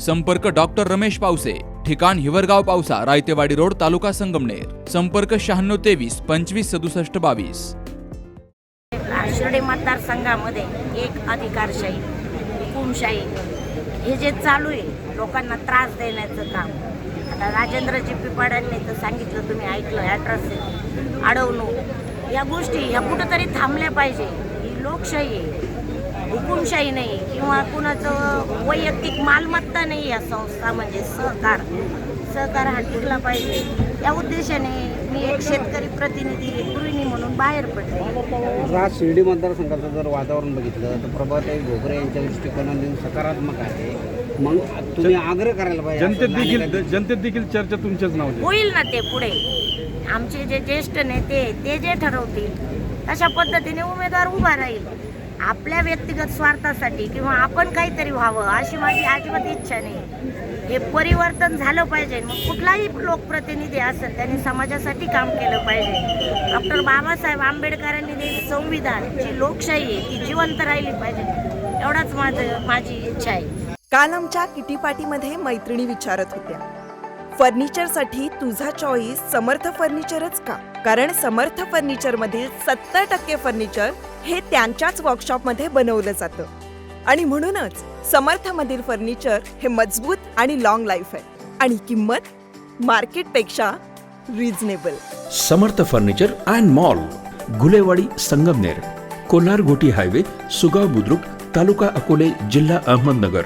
संपर्क डॉक्टर रमेश पावसे ठिकाण हिवरगाव पावसा रायतेवाडी रोड तालुका संगमनेर. संपर्क शहाण्णव तेवीस पंचवीस सदुसष्ट बावीस. शिर्डी मतदारसंघामध्ये एक अधिकारशाही हुकुमशाही. हे जे चालू आहे लोकांना त्रास देण्याचं काम. आता राजेंद्र जी पिपाड्यांनी तर सांगितलं तुम्ही ऐकलं ॲड्रेस अडवणूक. या गोष्टी ह्या कुठंतरी थांबल्या पाहिजे. ही लोकशाही आहे. हुकुमशाही नाही किंवा कुणाचं वैयक्तिक मालमत्ता नाही या संस्था म्हणजे सहकार. सहकार हा टिकला पाहिजे. या उद्देशाने मी एक शेतकरी प्रतिनिधी गृहिणी म्हणून बाहेर पडले. आज शिर्डी मतदारसंघाचं जर वातावरण बघितलं तर प्रभाताई घोगरे यांच्या दृष्टिकोनातून सकारात्मक आहे. मग तुम्ही आग्रह करायला पाहिजे जनतेत देखील. जनतेत देखील चर्चा तुमच्याच नावाची होईल ना ते पुढे. आमचे जे ज्येष्ठ नेते ते जे ठरवतील तशा पद्धतीने उमेदवार उभा राहील. आपल्या व्यक्तिगत स्वार्थासाठी किंवा आपण काहीतरी व्हावं अशी माझी अजिबात इच्छा नाही. हे परिवर्तन झालं पाहिजे. मग कुठलाही लोकप्रतिनिधी असेल त्यांनी समाजासाठी काम केलं पाहिजे. डॉक्टर बाबासाहेब आंबेडकरांनी दिलेली संविधान जी लोकशाही आहे ती जिवंत राहिली पाहिजे. एवढाच माझं माझी इच्छा आहे. काल आमच्या किटीपाटीमध्ये मैत्रिणी विचारत होत्या फर्निचरसाठी तुझा चॉईस समर्थ फर्निचरच का? कारण समर्थ फर्निचरमधील सत्तर टक्के फर्निचर हे त्यांच्याच वर्कशॉपमध्ये बनवलं जातं. आणि म्हणूनच समर्थमधील फर्निचर हे मजबूत आणि लॉंग लाईफ आहे. आणि किंमत मार्केटपेक्षा reasonable Samarth furniture and mall Gulewadi Sangamner Kolhar Ghoti highway Sugaon Budruk taluka Akole जिल्हा अहमदनगर.